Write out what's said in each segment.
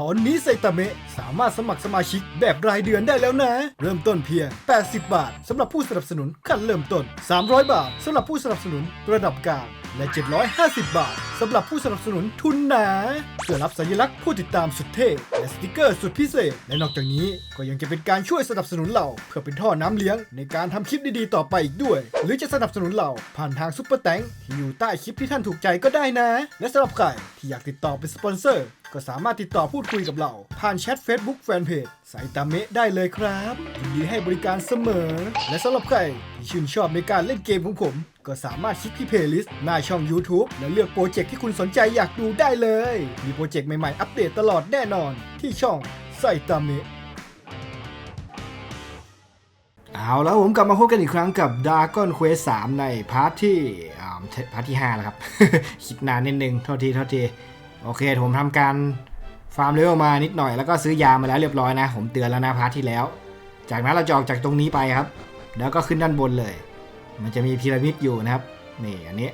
ตอนนี้ไซตามะสามารถสมัครสมาชิกแบบรายเดือนได้แล้วนะ เริ่มต้นเพียง 80 บาทสำหรับผู้สนับสนุนขั้นเริ่มต้น 300 บาทสำหรับผู้สนับสนุนระดับกลางและ 750 บาทสำหรับผู้สนับสนุนทุนหนาเพื่อรับสัญลักษณ์ผู้ติดตามสุดเท่และสติกเกอร์สุดพิเศษ และนอกจากนี้ก็ยังจะเป็นการช่วยสนับสนุนเราเพื่อเป็นท่อน้ำเลี้ยงในการทำคลิปดีๆต่อไปอีกด้วย หรือจะสนับสนุนเราผ่านทางซุปเปอร์แตงที่อยู่ใต้คลิปที่ท่านถูกใจก็ได้นะ และสำหรับใครที่อยากติดต่อเป็นสปอนเซอร์ ก็สามารถติดต่อพูดคุยกับเรา ผ่านแชท Facebook Fanpage สายตาเมะได้เลยครับยินดีให้บริการเสมอ และสำหรับใครที่ชื่นชอบในการเล่นเกมของผม ก็สามารถคลิกที่เพลย์ลิสต์หน้าช่อง YouTube และเลือกโปรเจกต์ที่คุณสนใจอยากดูได้เลย มีโปรเจกต์ใหม่ๆ อัปเดตตลอดแน่นอน ที่ช่องไซตาเมะเอาแล้วผมกลับมาพบกันอีกครั้งกับ Dragon Quest 3 ในพาร์ทที่อ่าพาร์ทที่ 5 แล้วครับ คิดนานนิดนึง โทษที โทษที โอเคผมทำการฟาร์มเลเวลมานิดหน่อยแล้วก็ซื้อยามาแล้วเรียบร้อยนะ ผมเตือนแล้วนะพาร์ทที่แล้ว จากนั้นเราจะออกจากตรงนี้ไปครับ แล้วก็ขึ้นด้านบนเลย มันจะมีพีระมิดอยู่นะครับนี่อันนี้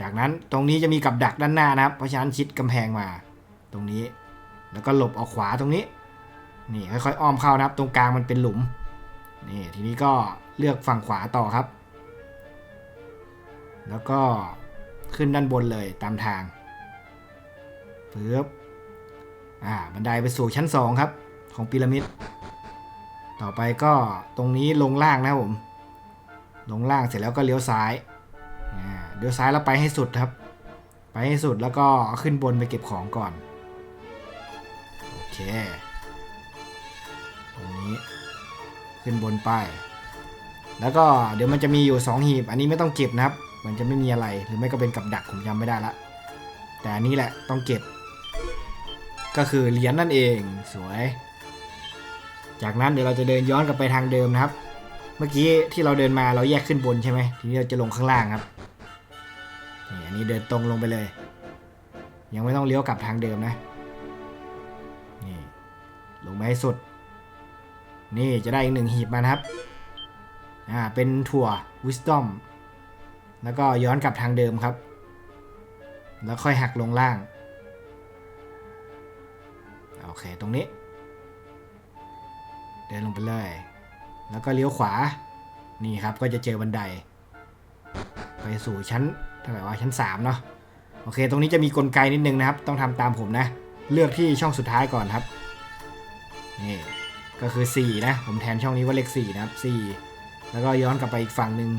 จากนั้นตรงนี้จะมีกับดักด้านหน้านะครับ เพราะฉะนั้นชิดกำแพงมา ตรงนี้ แล้วก็หลบออกขวาตรงนี้ นี่ค่อยๆอ้อมเข้านะครับ ตรงกลางมันเป็นหลุมนี่ทีนี้ก็เลือกฝั่งขวาต่อครับ แล้วก็ขึ้นด้านบนเลยตามทาง ปึ๊บอ่าบันไดไปสู่ชั้น 2 ครับ ของพีระมิด ต่อไปก็ตรงนี้ลงล่างนะผม ลงล่างเสร็จแล้วก็เลี้ยวซ้ายอ่าเลี้ยวซ้ายแล้วไปให้สุดครับ ไปให้สุดแล้วก็ขึ้นบนไปเก็บของก่อน โอเค ตรงนี้ขึ้นบนไป แล้วก็เดี๋ยวมันจะมีอยู่ 2 หีบ อันนี้ไม่ต้องเก็บนะครับ มันจะไม่มีอะไรหรือไม่ก็เป็นกับดักผมจำไม่ได้ละแต่อันนี้แหละต้องเก็บ ก็คือเหรียญนั่นเองสวย จากนั้นเดี๋ยวเราจะเดินย้อนกลับไปทางเดิมนะครับ เมื่อกี้ที่เราเดินมาเราแยกขึ้นบนใช่ไหมทีนี้เราจะลงข้างล่างครับนี่อันนี้เดินตรงลงไปเลย ยังไม่ต้องเลี้ยวกลับทางเดิมนะนี่ลงไปให้สุด นี่จะได้อีกหนึ่งหีบมานะครับอ่าเป็นถั่ว wisdom แล้วก็ย้อนกลับทางเดิมครับ แล้วค่อยหักลงล่าง โอเคตรงนี้ เดินลงไปเลย แล้วก็เลี้ยวขวา นี่ครับก็จะเจอบันได ไปสู่ชั้นเท่าไหร่ว่าชั้น 3 เนาะโอเค ตรงนี้จะมีกลไกนิดนึงนะครับ ต้องทำตามผมนะ เลือกที่ช่องสุดท้ายก่อนครับ นี่ ก็คือ 4 นะ ผมแทนช่องนี้ว่าเลข 4 นะครับ 4 แล้วก็ย้อนกลับไปอีกฝั่งหนึ่ง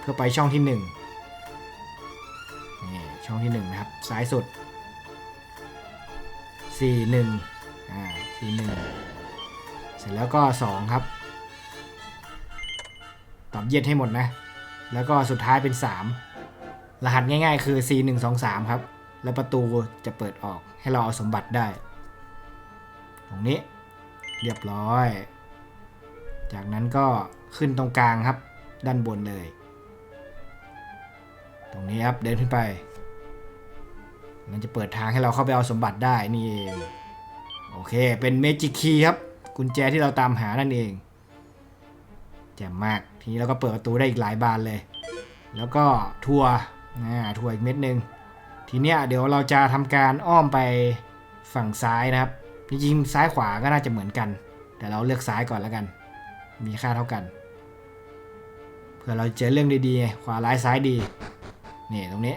เพื่อไปช่องที่ 1 นี่ ช่องที่ 1 นะครับ ซ้ายสุด 4 1อ่า4 1เสร็จแล้วก็2ครับ ตอบเย็ดให้หมดนะ แล้วก็สุดท้ายเป็น3รหัสง่ายๆ คือ C 1 2 3ครับ แล้วประตูจะเปิดออกให้เราเอาสมบัติได้ ตรงนี้เรียบร้อย จากนั้นก็ขึ้นตรงกลางครับ ด้านบนเลย ตรงนี้ครับเดินขึ้นไป มันจะเปิดทางให้เราเข้าไปเอาสมบัติได้นี่เอง โอเค เป็นเมจิกคีครับ กุญแจที่เราตามหานั่นเองแจ่มมาก ทีนี้เราก็เปิดประตูได้อีกหลายบานเลย แล้วก็ทัวร์อ่าทัวร์อีกเม็ดหนึ่งทีเนี้ยเดี๋ยวเราจะทำการอ้อมไปฝั่งซ้ายนะครับ จริงๆซ้ายขวาก็น่าจะเหมือนกัน แต่เราเลือกซ้ายก่อนแล้วกัน มีค่าเท่ากัน เพื่อเราเจอเรื่องดีๆขวาร้ายซ้ายดี นี่ตรงนี้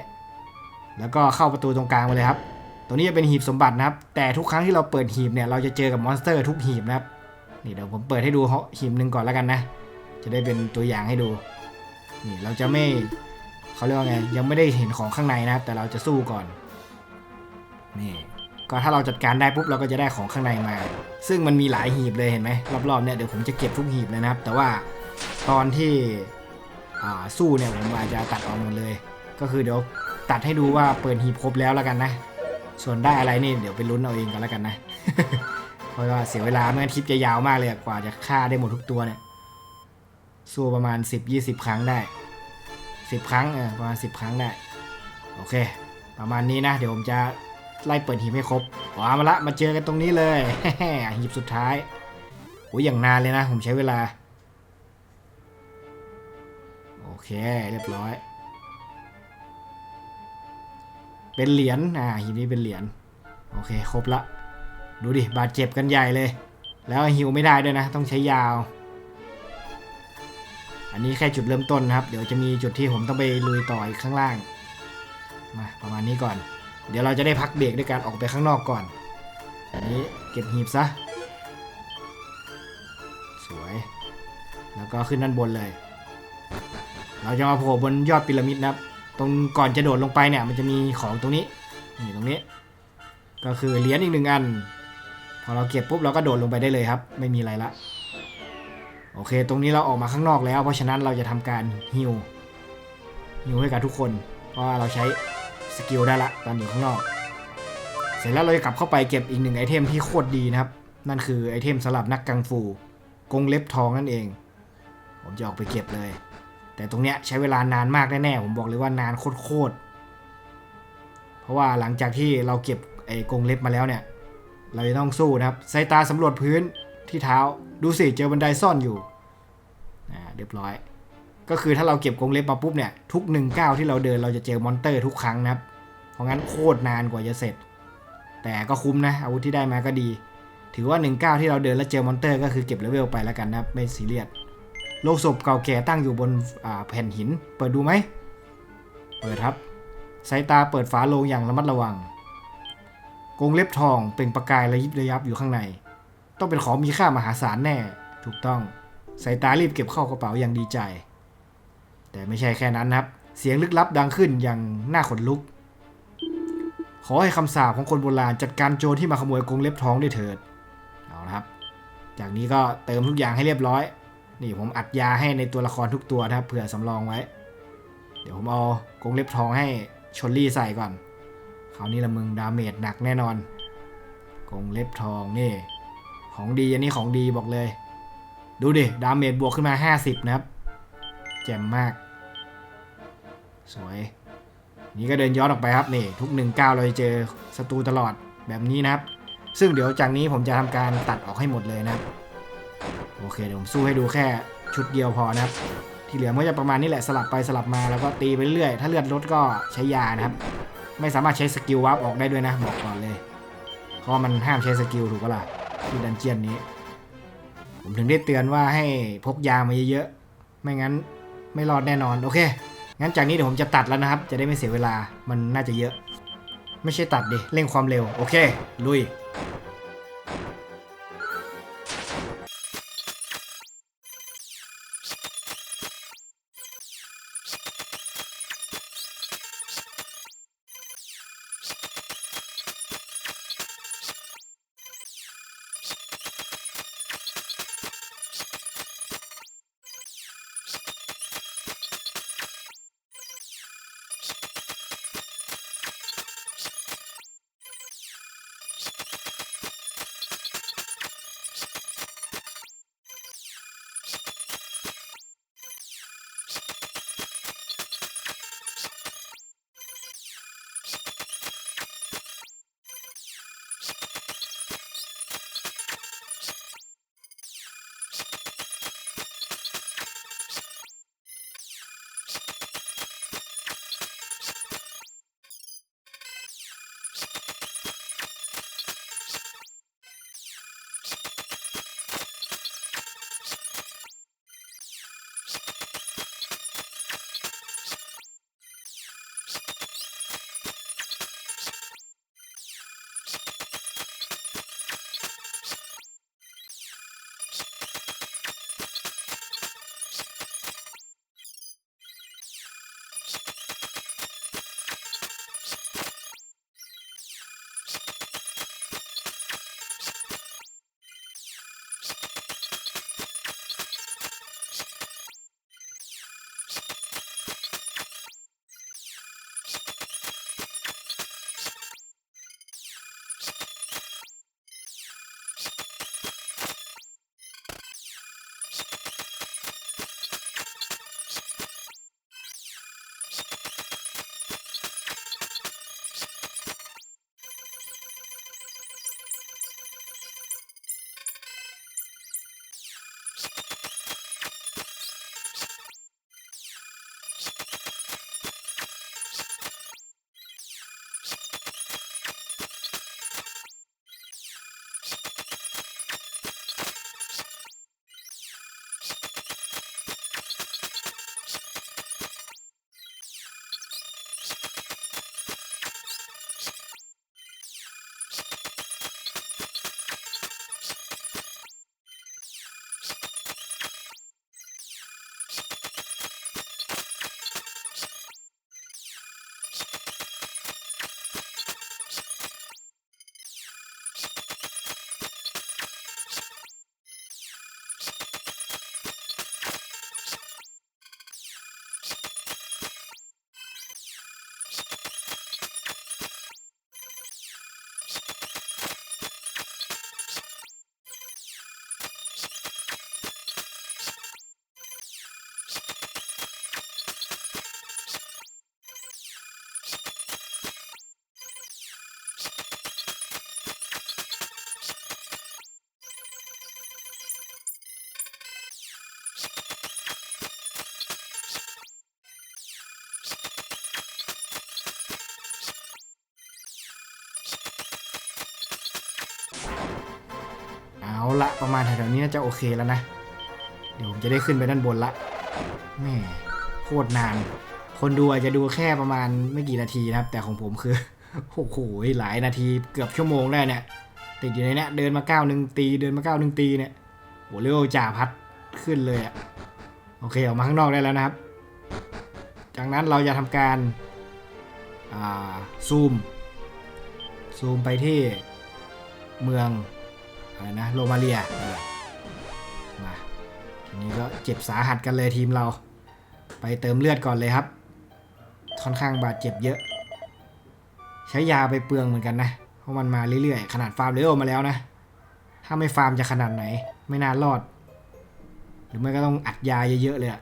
แล้วก็เข้าประตูตรงกลางไปเลยครับตรงนี้จะเป็นหีบสมบัตินะครับ แต่ทุกครั้งที่เราเปิดหีบเนี่ยเราจะเจอกับมอนสเตอร์ทุกหีบนะครับนี่เดี๋ยวผมเปิดให้ดูหีบหนึ่งก่อนแล้วกันนะ จะได้เป็นตัวอย่างให้ดูนี่เราจะไม่เขาเรียกว่าไงยังไม่ได้เห็นของข้างในนะครับ แต่เราจะสู้ก่อนนี่ก็ถ้าเราจัดการได้ปุ๊บเราก็จะได้ของข้างในมา ซึ่งมันมีหลายหีบเลยเห็นไหมรอบๆเนี่ยเดี๋ยวผมจะเก็บทุกหีบเลยนะครับ แต่ว่าตอนที่สู้เนี่ยผมอาจจะตัดออกหมดเลย ก็คือเดี๋ยว ตัดให้ดูว่าเปิดหีบครบแล้วแล้วกันนะ ส่วนได้อะไรนี่เดี๋ยวไปลุ้นเอาเองกันแล้วกันนะ เพราะว่าเสียเวลาไม่งั้นคลิปจะยาวมากเลยกว่าจะฆ่าได้หมดทุกตัวเนี่ย สู้ประมาณ 10-20 ครั้งได้ 10 ครั้งเออประมาณ 10 ครั้งได้ โอเค ประมาณนี้นะ เดี๋ยวผมจะไล่เปิดหีบให้ครบว้ามาละมาเจอกันตรงนี้เลยหีบสุดท้ายโอ้ยอย่างนานเลยนะ ผมใช้เวลา โอเค เรียบร้อย เป็นเหรียญอ่าหีบนี้เป็นเหรียญโอเคครบละ ดูดิบาดเจ็บกันใหญ่เลย แล้วฮิวไม่ได้ด้วยนะ ต้องใช้ยาว อันนี้แค่จุดเริ่มต้นนะครับ เดี๋ยวจะมีจุดที่ผมต้องไปลุยต่ออีกข้างล่างมาประมาณนี้ก่อน เดี๋ยวเราจะได้พักเบรกด้วยการออกไปข้างนอกก่อน อันนี้เก็บหีบซะ สวย แล้วก็ขึ้นด้านบนเลย เราจะมาโผล่บนยอดพีระมิดนะครับ ตรงก่อนจะโดดลงไปเนี่ยมันจะมีของตรงนี้นี่ตรงนี้ ก็คือเหรียญอีกหนึ่งอัน พอเราเก็บปุ๊บเราก็โดดลงไปได้เลยครับ ไม่มีอะไรละโอเค ตรงนี้เราออกมาข้างนอกแล้ว เพราะฉะนั้นเราจะทำการฮิวฮิวให้กับทุกคน เพราะว่าเราใช้สกิลได้ละตอนอยู่ข้างนอก เสร็จแล้วเราจะกลับเข้าไปเก็บอีกหนึ่งไอเทมที่โคตรดีนะครับ นั่นคือไอเทมสำหรับนักกังฟูกงเล็บทองนั่นเอง ผมจะออกไปเก็บเลย แต่ตรงเนี้ยใช้เวลานานมากแน่ๆผมบอกเลยว่านานโคตรๆเพราะว่าหลังจากที่เราเก็บไอ้กรงเล็บมาแล้วเนี่ย เราจะต้องสู้นะครับสายตาสำรวจพื้นที่เท้าดูสิเจอบันไดซ่อนอยู่อ่าเรียบร้อย ก็คือถ้าเราเก็บกรงเล็บมาปุ๊บเนี่ยทุกหนึ่งก้าวที่เราเดินเราจะเจอมอนเตอร์ทุกครั้งนะครับ เพราะงั้นโคตรนานกว่าจะเสร็จ แต่ก็คุ้มนะอาวุธที่ได้มาก็ดี ถือว่าหนึ่งก้าวที่เราเดินแล้วเจอมอนเตอร์ก็คือเก็บเลเวลไปแล้วกันนะครับไม่ซีเรียส โลงศพเก่าแก่ตั้งอยู่บนแผ่นหิน เปิดดูไหม เปิดครับ สายตาเปิดฝาโลงอย่างระมัดระวัง กงเล็บทองเปล่งประกายระยิบระยับอยู่ข้างใน ต้องเป็นของมีค่ามหาศาลแน่ ถูกต้อง สายตารีบเก็บเข้ากระเป๋าอย่างดีใจ แต่ไม่ใช่แค่นั้นนะครับ เสียงลึกลับดังขึ้นอย่างน่าขนลุก ขอให้คำสาปของคนโบราณจัดการโจรที่มาขโมยกรงเล็บทองได้เถิด เอาละครับ จากนี้ก็เติมทุกอย่างให้เรียบร้อย นี่ผมอัดยาให้ในตัวละครทุกตัวนะครับเผื่อสำรองไว้ เดี๋ยวผมเอากงเล็บทองให้ชลลี่ใส่ก่อนคราวนี้ละมึงดาเมจหนักแน่นอน กงเล็บทองนี่ ของดีอันนี้ของดีบอกเลย ดูดิ ดาเมจบวกขึ้นมา 50 นะครับ แจ่มมาก สวย นี่ก็เดินย้อนออกไปครับนี่ ทุกหนึ่งก้าวเราจะเจอศัตรูตลอดแบบนี้นะครับ ซึ่งเดี๋ยวจากนี้ผมจะทำการตัดออกให้หมดเลยนะครับ โอเคเดี๋ยวผมสู้ให้ดูแค่ชุดเดียวพอนะครับ ที่เหลือมันก็จะประมาณนี้แหละสลับไปสลับมาแล้วก็ตีไปเรื่อยถ้าเลือดลดก็ใช้ยานะครับ ไม่สามารถใช้สกิลวาร์ปออกได้ด้วยนะบอกก่อนเลยเพราะมันห้ามใช้สกิลถูกปะล่ะที่ดันเจียนนี้ ผมถึงได้เตือนว่าให้พกยามาเยอะๆไม่งั้นไม่รอดแน่นอนโอเคงั้นจากนี้เดี๋ยวผมจะตัดแล้วนะครับ จะได้ไม่เสียเวลามันน่าจะเยอะ ไม่ใช่ตัดดิเร่งความเร็วโอเค ลุย ประมาณแถวๆนี้น่าจะโอเคแล้วนะ เดี๋ยวผมจะได้ขึ้นไปด้านบนละแม่โคตรนาน คนดูอาจจะดูแค่ประมาณไม่กี่นาทีนะครับ แต่ของผมคือโอ้โหหลายนาทีเกือบชั่วโมงได้เนี่ยติดอยู่ในเนี้ยเดินมาก้าวหนึ่งตี เดินมาก้าวหนึ่งตีเนี่ยโหเรียกว่าจ่าพัดขึ้นเลยอะโอเคออกมาข้างนอกได้แล้วนะครับ จากนั้นเราจะทำการซูมซูมไปที่เมือง อะไรนะโรมาเลียมาทีนี้ก็เจ็บสาหัสกันเลยทีมเรา ไปเติมเลือดก่อนเลยครับค่อนข้างบาดเจ็บเยอะ ใช้ยาไปเปลืองเหมือนกันนะ เพราะมันมาเรื่อยๆ ขนาดฟาร์มเลโอมาแล้วนะ ถ้าไม่ฟาร์มจะขนาดไหน ไม่น่ารอด หรือไม่ก็ต้องอัดยาเยอะๆเลยอะ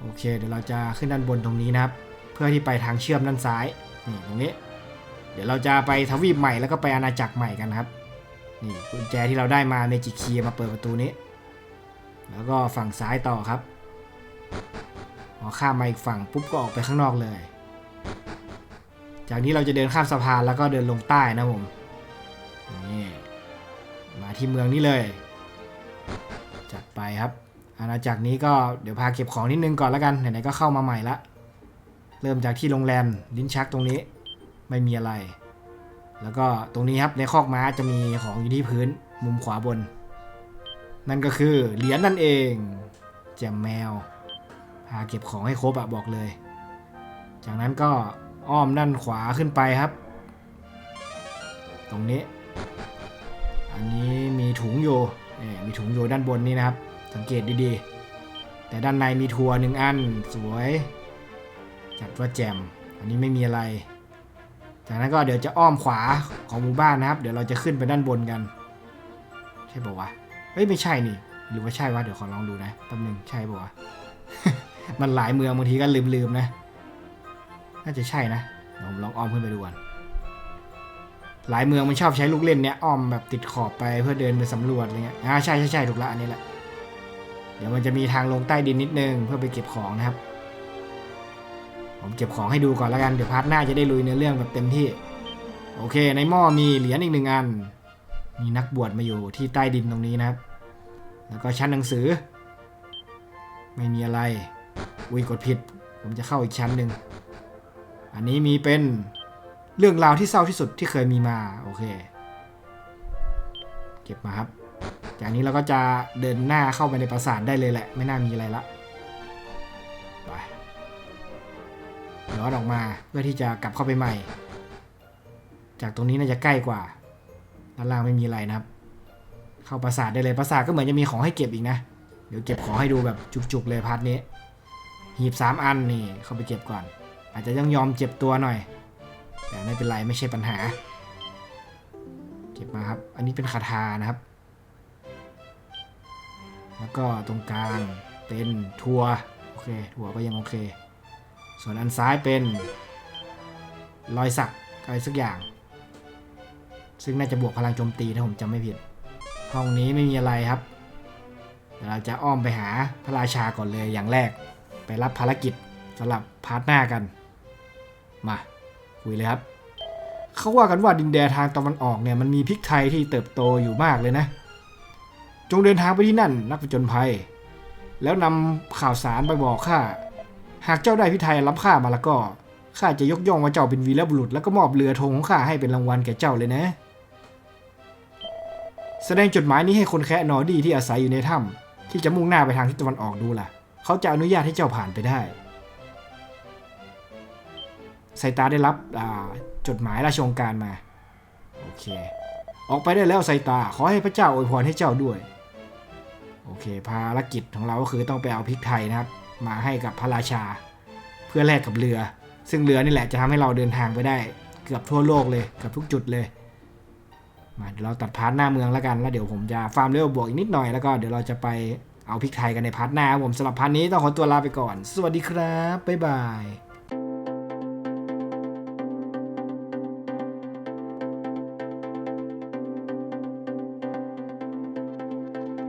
โอเค เดี๋ยวเราจะขึ้นด้านบนตรงนี้นะครับ เพื่อที่ไปทางเชื่อมด้านซ้ายนี่ตรงนี้ เดี๋ยวเราจะไปทวีปใหม่แล้วก็ไปอาณาจักรใหม่กันครับ นี่กุญแจที่เราได้มาเมจิคีมาเปิดประตูนี้ แล้วก็ฝั่งซ้ายต่อครับพอข้ามมาอีกฝั่งปุ๊บก็ออกไปข้างนอกเลย จากนี้เราจะเดินข้ามสะพานแล้วก็เดินลงใต้นะผมนี่มาที่เมืองนี้เลย จัดไปครับ อาณาจักรนี้ก็เดี๋ยวพาเก็บของนิดนึงก่อนแล้วกันไหนๆก็เข้ามาใหม่ละ เริ่มจากที่โรงแรมลิ้นชักตรงนี้ไม่มีอะไร แล้วก็ตรงนี้ครับในคอกม้าจะมีของอยู่ที่พื้นมุมขวาบน นั่นก็คือเหรียญนั่นเองแจมแมวพาเก็บของให้ครบอะบอกเลย จากนั้นก็อ้อมด้านขวาขึ้นไปครับ ตรงนี้ อันนี้มีถุงอยู่มีถุงอยู่ด้านบนนี้นะครับ สังเกตดีๆ แต่ด้านในมีทัวร์หนึ่งอันสวย จัดว่าแจมอันนี้ไม่มีอะไร จากนั้นก็เดี๋ยวจะอ้อมขวาของหมู่บ้านนะครับ เดี๋ยวเราจะขึ้นไปด้านบนกัน ใช่ป่าวะเฮ้ยไม่ใช่นี่ หรือว่าใช่วะเดี๋ยวขอลองดูนะแป๊บนึงใช่ป่าวะมันหลายเมืองบางทีก็ลืมๆนะน่าจะใช่นะเดี๋ยวผมลองอ้อมขึ้นไปดูก่อนหลายเมืองมันชอบใช้ลูกเล่นเนี้ยอ้อมแบบติดขอบไปเพื่อเดินไปสำรวจอะไรเงี้ยอ่าใช่ใช่ใช่ถูกละอันนี้แหละ เดี๋ยวมันจะมีทางลงใต้ดินนิดนึงเพื่อไปเก็บของนะครับ ผมเก็บของให้ดูก่อนแล้วกันเดี๋ยวพาร์ทหน้าจะได้ลุยเนื้อเรื่องแบบเต็มที่ โอเค ในหม้อมีเหรียญอีกหนึ่งอัน มีนักบวชมาอยู่ที่ใต้ดินตรงนี้นะครับ แล้วก็ชั้นหนังสือ ไม่มีอะไรอุ้ยกดผิด ผมจะเข้าอีกชั้นหนึ่งอันนี้มีเป็นเรื่องราวที่เศร้าที่สุดที่เคยมีมาโอเค เก็บมาครับ จากนี้เราก็จะเดินหน้าเข้าไปในปราสาทได้เลยแหละ ไม่น่ามีอะไรละ ย้อนออกมาเพื่อที่จะกลับเข้าไปใหม่ จากตรงนี้น่าจะใกล้กว่าด้านล่างไม่มีอะไรนะครับ เข้าปราสาทได้เลยปราสาทก็เหมือนจะมีของให้เก็บอีกนะ เดี๋ยวเก็บของให้ดูแบบจุกๆเลยพาร์ทนี้ หีบสามอันนี่เข้าไปเก็บก่อน อาจจะยังยอมเจ็บตัวหน่อย แต่ไม่เป็นไรไม่ใช่ปัญหา เก็บมาครับ อันนี้เป็นคาถานะครับ แล้วก็ตรงกลางเป็นทัวร์โอเค ทัวร์ก็ยังโอเค ส่วนอันซ้ายเป็น รอยสักอะไรสักอย่าง ซึ่งน่าจะบวกพลังโจมตีถ้าผมจำไม่ผิด ห้องนี้ไม่มีอะไรครับเดี๋ยวเราจะอ้อมไปหาพระราชาก่อนเลยอย่างแรก ไปรับภารกิจสำหรับพาร์ทหน้ากัน มาคุยเลยครับ เขาว่ากันว่าดินแดนทางตะวันออกเนี่ยมันมีพริกไทยที่เติบโตอยู่มากเลยนะ จงเดินทางไปที่นั่นนักผจญภัย แล้วนำข่าวสารไปบอกข้า หากเจ้าได้พิไทยรับข้ามาแล้วก็ข้าจะยกย่องว่าเจ้าเป็นวีรบุรุษแล้วก็มอบเรือธงของข้าให้เป็นรางวัลแก่เจ้าเลยนะ แสดงจดหมายนี้ให้คนแคะนอดีที่อาศัยอยู่ในถ้ำที่จะมุ่งหน้าไปทางทิศตะวันออกดูล่ะ เขาจะอนุญาตให้เจ้าผ่านไปได้ไซตาได้รับจดหมายราชองการมาโอเค ออกไปได้แล้วไซตาขอให้พระเจ้าอวยพรให้เจ้าด้วย โอเค ภารกิจของเราก็คือต้องไปเอาพริกไทยนะครับ มาให้กับพระราชา เพื่อแลกกับเรือ ซึ่งเรือนี่แหละจะทำให้เราเดินทางไปได้ เกือบทั่วโลกเลยเกือบทุกจุดเลยมาเดี๋ยวเราตัดพาร์ทหน้าเมืองแล้วกันแล้วเดี๋ยวผมจะฟาร์มเร็วบวกอีกนิดหน่อยแล้วก็เดี๋ยวเราจะไปเอาพริกไทยกันในพาร์ทหน้าผมสำหรับพาร์ทนี้ต้องขอตัวลาไปก่อน สวัสดีครับบ๊ายบาย